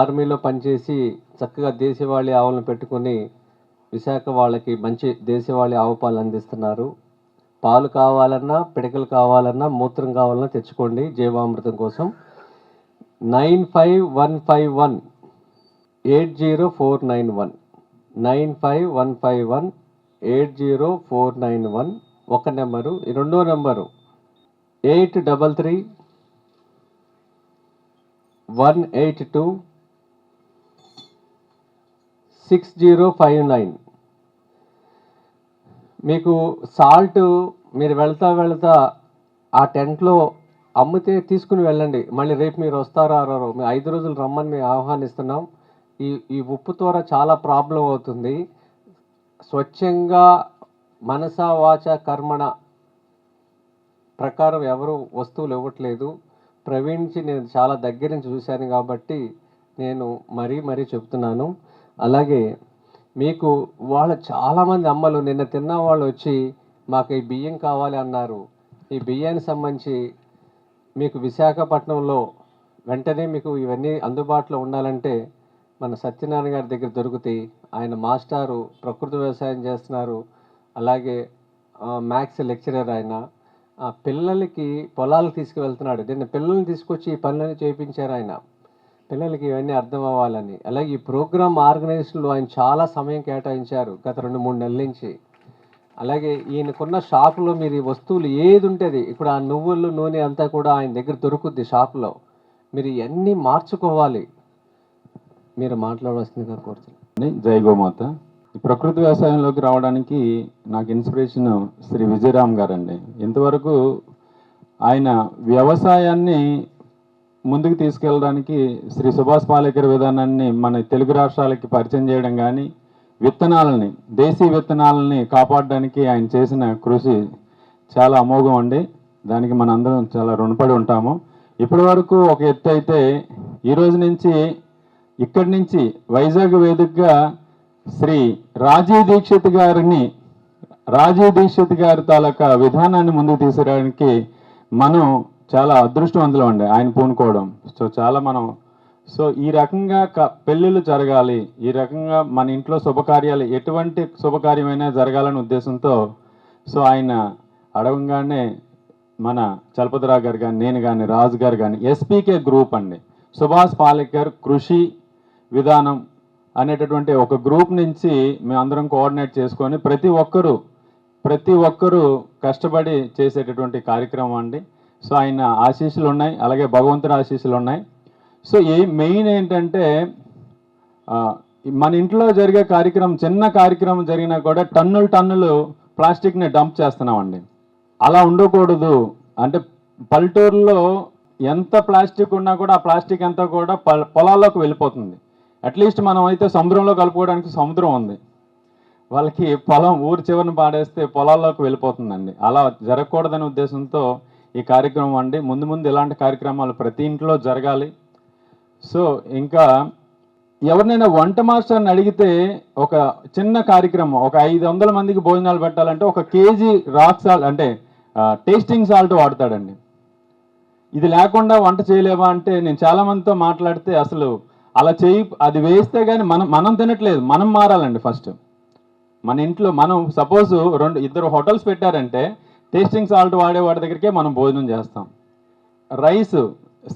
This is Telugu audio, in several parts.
ఆర్మీలో పనిచేసి చక్కగా దేశవాళీ ఆవులను పెట్టుకొని విశాఖ వాళ్ళకి మంచి దేశవాళీ ఆవు పాలు అందిస్తున్నారు. పాలు కావాలన్నా పిడకలు కావాలన్నా మూత్రం కావాలన్నా తెచ్చుకోండి జీవామృతం కోసం. Nine five one five one eight zero four nine one. Nine five one five one eight zero four nine one. ఒక నెంబరు. ఈ రెండో number eight double three one eight two six zero five nine. మీకు సాల్ట్ మీరు వెళ్తా వెళ్తా ఆ టెంట్లో అమ్మితే తీసుకుని వెళ్ళండి. మళ్ళీ రేపు మీరు వస్తారా రారో మేము ఐదు రోజులు రమ్మని మేము ఆహ్వానిస్తున్నాం. ఈ ఈ ఉప్పు ద్వారా చాలా ప్రాబ్లం అవుతుంది. స్వచ్ఛంగా మనసా వాచ కర్మణ ప్రకారం ఎవరు వస్తువులు ఇవ్వట్లేదు. ప్రవీణ్కి నేను చాలా దగ్గర నుంచి చూశాను కాబట్టి నేను మరీ మరీ చెప్తున్నాను. అలాగే మీకు వాళ్ళ చాలామంది అమ్మలు నిన్న తిన్న వాళ్ళు వచ్చి మాకు ఈ బియ్యం కావాలి అన్నారు. ఈ బియ్యానికి సంబంధించి మీకు విశాఖపట్నంలో వెంటనే మీకు ఇవన్నీ అందుబాటులో ఉండాలంటే మన సత్యనారాయణ గారి దగ్గర దొరుకుతాయి. ఆయన మాస్టారు ప్రకృతి వ్యవసాయం చేస్తున్నారు. అలాగే మ్యాథ్స్ లెక్చరర్ ఆయన. పిల్లలకి పొలాలు తీసుకువెళ్తున్నాడు. దీన్ని పిల్లల్ని తీసుకొచ్చి ఈ పనులను చేయించారు ఆయన. పిల్లలకి ఇవన్నీ అర్థం అవ్వాలని. అలాగే ఈ ప్రోగ్రామ్ ఆర్గనైజేషన్లో ఆయన చాలా సమయం కేటాయించారు గత రెండు మూడు నెలల నుంచి. అలాగే ఈయనకున్న షాపులో మీరు ఈ వస్తువులు ఏది ఉంటుంది? ఇప్పుడు ఆ నువ్వులు నూనె అంతా కూడా ఆయన దగ్గర దొరుకుద్ది షాపులో. మీరు ఇవన్నీ మార్చుకోవాలి. మీరు మాట్లాడవలసిందిగా కోరుతున్నాను. జై గోమాత. ఈ ప్రకృతి వ్యవసాయంలోకి రావడానికి నాకు ఇన్స్పిరేషన్ శ్రీ విజయరామ్ గారండి. ఇంతవరకు ఆయన వ్యవసాయాన్ని ముందుకు తీసుకెళ్ళడానికి శ్రీ సుభాష్ పాలేకర్ విధానాన్ని మన తెలుగు రాష్ట్రాలకి పరిచయం చేయడం కానీ విత్తనాలని దేశీ విత్తనాలని కాపాడడానికి ఆయన చేసిన కృషి చాలా అమోఘం అండి. దానికి మన అందరం చాలా రుణపడి ఉంటాము. ఇప్పటి వరకు ఒక ఎత్తు అయితే ఈ రోజు నుంచి ఇక్కడి నుంచి వైజాగ్ వేదికగా శ్రీ రాజీవ్ దీక్షిత్ గారిని రాజీవ్ దీక్షిత్ గారి తాలూకా విధానాన్ని ముందుకు తీసుకురావడానికి మనం చాలా అదృష్టవంతులం అండి ఆయన పూనుకోవడం. సో చాలా మనం సో ఈ రకంగా క- పెళ్ళిళ్ళు జరగాలి. ఈ రకంగా మన ఇంట్లో శుభకార్యాలు ఎటువంటి శుభకార్యమైనా జరగాలనే ఉద్దేశంతో సో ఆయన అడగంగానే మన చలపతిరావు గారు కానీ నేను కానీ రాజు గారు కానీ ఎస్పీకే గ్రూప్ అండి. సుభాష్ పాలేకర్ కృషి విధానం అనేటటువంటి ఒక గ్రూప్ నుంచి మేమందరం కోఆర్డినేట్ చేసుకొని ప్రతి ఒక్కరూ ప్రతి ఒక్కరూ కష్టపడి చేసేటటువంటి కార్యక్రమం అండి. సో ఆయన ఆశీస్సులు ఉన్నాయి అలాగే భగవంతుడి ఆశీస్సులు ఉన్నాయి. సో ఏ మెయిన్ ఏంటంటే మన ఇంట్లో జరిగే కార్యక్రమం చిన్న కార్యక్రమం జరిగినా కూడా టన్నులు టన్నులు ప్లాస్టిక్ని డంప్ చేస్తున్నామండి. అలా ఉండకూడదు. అంటే పల్లెటూరులో ఎంత ప్లాస్టిక్ ఉన్నా కూడా ఆ ప్లాస్టిక్ అంతా కూడా పొలాల్లోకి వెళ్ళిపోతుంది. అట్లీస్ట్ మనం అయితే సముద్రంలో కలుపుకోవడానికి సముద్రం ఉంది. వాళ్ళకి పొలం ఊరు చివరిని పాడేస్తే పొలాల్లోకి వెళ్ళిపోతుందండి. అలా జరగకూడదనే ఉద్దేశంతో ఈ కార్యక్రమం అండి. ముందు ముందు ఇలాంటి కార్యక్రమాలు ప్రతి ఇంట్లో జరగాలి. సో ఇంకా ఎవరినైనా వంట మాస్టర్ని అడిగితే ఒక చిన్న కార్యక్రమం ఒక ఐదు వందల మందికి భోజనాలు పెట్టాలంటే ఒక కేజీ రాక్ సాల్ట్ అంటే టేస్టింగ్ సాల్ట్ వాడతాడండి. ఇది లేకుండా వంట చేయలేవా అంటే నేను చాలా మందితో మాట్లాడితే అసలు అలా చేయి అది వేస్తే కానీ మనం మనం తినట్లేదు మనం మారాలండి ఫస్ట్. మన ఇంట్లో మనం సపోజ్ రెండు ఇద్దరు హోటల్స్ పెట్టారంటే టేస్టింగ్ సాల్ట్ వాడే వాడి దగ్గరికే మనం భోజనం చేస్తాం. రైస్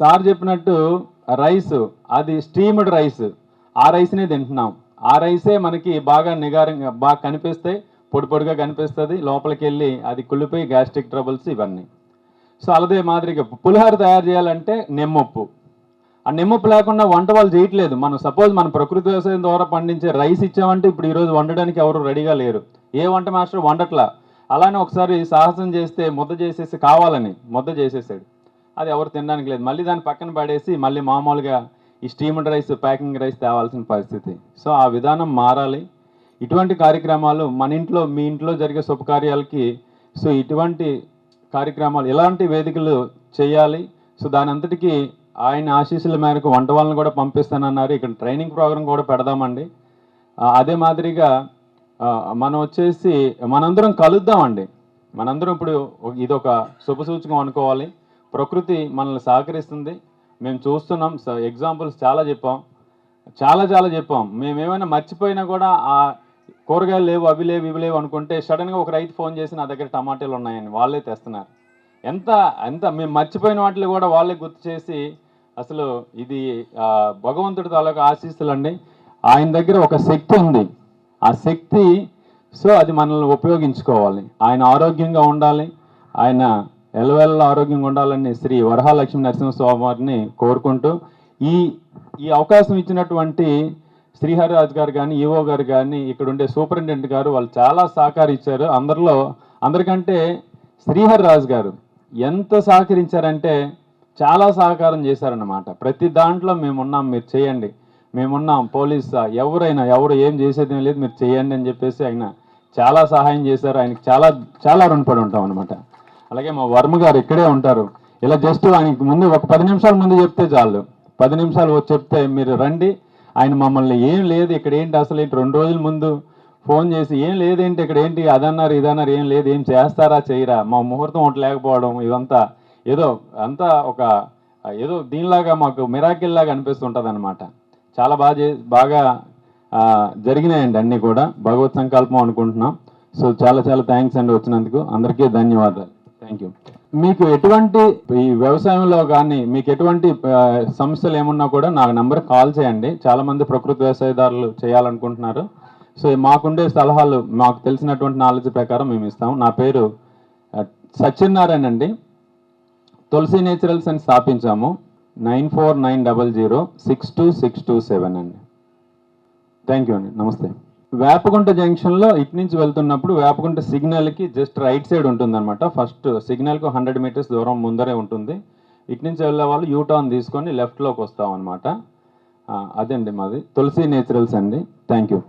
సార్ చెప్పినట్టు రైస్ అది స్టీమ్డ్ రైస్. ఆ రైస్నే తింటున్నాం. ఆ రైసే మనకి బాగా నిగారంగా బాగా కనిపిస్తే పొడి పొడిగా కనిపిస్తుంది. లోపలికి వెళ్ళి అది కుళ్ళిపోయి గ్యాస్ట్రిక్ ట్రబుల్స్ ఇవన్నీ. సో అలదే మాదిరిగా పులిహోర తయారు చేయాలంటే నిమ్మప్పు. ఆ నిమ్మప్పు లేకుండా వంట వాళ్ళు చేయట్లేదు. మనం సపోజ్ మన ప్రకృతి వ్యవసాయం ద్వారా పండించే రైస్ ఇచ్చామంటే ఇప్పుడు ఈరోజు వండడానికి ఎవరు రెడీగా లేరు. ఏ వంట మాస్టర్ వండట్లా? అలానే ఒకసారి సాహసం చేస్తే ముద్ద చేసేసి కావాలని ముద్ద చేసేసాడు. అది ఎవరు తినడానికి లేదు. మళ్ళీ దాన్ని పక్కన పడేసి మళ్ళీ మామూలుగా ఈ స్టీమ్డ్ రైస్ ప్యాకింగ్ రైస్ తేవాల్సిన పరిస్థితి. సో ఆ విధానం మారాలి. ఇటువంటి కార్యక్రమాలు మన ఇంట్లో మీ ఇంట్లో జరిగే శుభకార్యాలకి సో ఇటువంటి కార్యక్రమాలు ఇలాంటి వేదికలు చేయాలి. సో దాని అంతటికీ ఆయన ఆశీస్సుల మేరకు వంట వాళ్ళని కూడా పంపిస్తానన్నారు. ఇక్కడ ట్రైనింగ్ ప్రోగ్రామ్ కూడా పెడదామండి. అదే మాదిరిగా మనం వచ్చేసి మనందరం కలుద్దామండి. మనందరం ఇప్పుడు ఇది ఒక శుభసూచకం అనుకోవాలి. ప్రకృతి మనల్ని సహకరిస్తుంది. మేము చూస్తున్నాం. ఎగ్జాంపుల్స్ చాలా చెప్పాం. చాలా చాలా చెప్పాం. మేమేమైనా మర్చిపోయినా కూడా ఆ కూరగాయలు లేవు అవి లేవు ఇవి లేవు అనుకుంటే సడన్గా ఒక రైతు ఫోన్ చేసి నా దగ్గర టమాటాలు ఉన్నాయని వాళ్ళే తెస్తున్నారు. ఎంత ఎంత మేము మర్చిపోయిన వాటిని కూడా వాళ్ళే గుర్తు చేసి అసలు ఇది భగవంతుడి తాలూకా ఆశీస్సులు అండి ఆయన దగ్గర ఒక శక్తి ఉంది. ఆ శక్తి సో అది మనల్ని ఉపయోగించుకోవాలి. ఆయన ఆరోగ్యంగా ఉండాలి. ఆయన ఎలవెల్ల ఆరోగ్యంగా ఉండాలని శ్రీ వరహాలక్ష్మి నరసింహస్వామి వారిని కోరుకుంటూ ఈ ఈ అవకాశం ఇచ్చినటువంటి శ్రీహరిరాజు గారు కానీ ఈవో గారు కానీ ఇక్కడ ఉండే సూపరింటెండెంట్ గారు వాళ్ళు చాలా సహకరించారు. అందరిలో అందరికంటే శ్రీహరి రాజు గారు ఎంత సహకరించారంటే చాలా సహకారం చేశారన్నమాట. ప్రతి దాంట్లో మేమున్నాం మీరు చేయండి. మేమున్నాం పోలీస్ ఎవరైనా ఎవరు ఏం చేసేది లేదు మీరు చేయండి అని చెప్పేసి ఆయన చాలా సహాయం చేశారు. ఆయనకి చాలా చాలా రుణపడి ఉంటాం అనమాట అలాగే మా వర్మ గారు ఇక్కడే ఉంటారు. ఇలా జస్ట్ ఆయనకి ముందు ఒక పది నిమిషాల ముందు చెప్తే చాలు. పది నిమిషాలు వచ్చి చెప్తే మీరు రండి. ఆయన మమ్మల్ని ఏం లేదు ఇక్కడ ఏంటి అసలు ఏంటి? రెండు రోజుల ముందు ఫోన్ చేసి ఏం లేదేంటి ఇక్కడ ఏంటి? అదన్నారు ఇదన్నారు ఏం లేదు ఏం చేస్తారా చేయరా? మా ముహూర్తం ఒకటి లేకపోవడం ఇదంతా ఏదో అంతా ఒక ఏదో దీనిలాగా మాకు మిరాకిల్లాగా అనిపిస్తుంటుంది అనమాట చాలా బాగా చే బాగా జరిగినాయండి అన్నీ కూడా. భగవత్ సంకల్పం అనుకుంటున్నాం. సో చాలా చాలా థ్యాంక్స్ అండి వచ్చినందుకు. అందరికీ ధన్యవాదాలు. థ్యాంక్ యూ మీకు ఎటువంటి ఈ వ్యవసాయంలో కానీ మీకు ఎటువంటి సమస్యలు ఏమున్నా కూడా నా నెంబర్ కాల్ చేయండి. చాలామంది ప్రకృతి వ్యవసాయదారులు చేయాలనుకుంటున్నారు. సో మాకుండే సలహాలు మాకు తెలిసినటువంటి నాలెడ్జ్ ప్రకారం మేము ఇస్తాం నా పేరు సత్యనారాయణ అండి. తులసి నేచురల్స్ అని స్థాపించాము. Nine four nine double zero six two six two seven అండి. థ్యాంక్ యూ అండి. నమస్తే. వేపగుంట జంక్షన్లో ఇటు నుంచి వెళ్తున్నప్పుడు వేపగుంట సిగ్నల్కి జస్ట్ రైట్ సైడ్ ఉంటుందన్నమాట. ఫస్ట్ సిగ్నల్కి హండ్రెడ్ మీటర్స్ దూరం ముందరే ఉంటుంది. ఇటు నుంచి వెళ్ళే వాళ్ళు యూ టర్న్ తీసుకొని లెఫ్ట్లోకి వస్తాం అనమాట అదండి మాది. తులసి నేచురల్స్ అండి. Thank you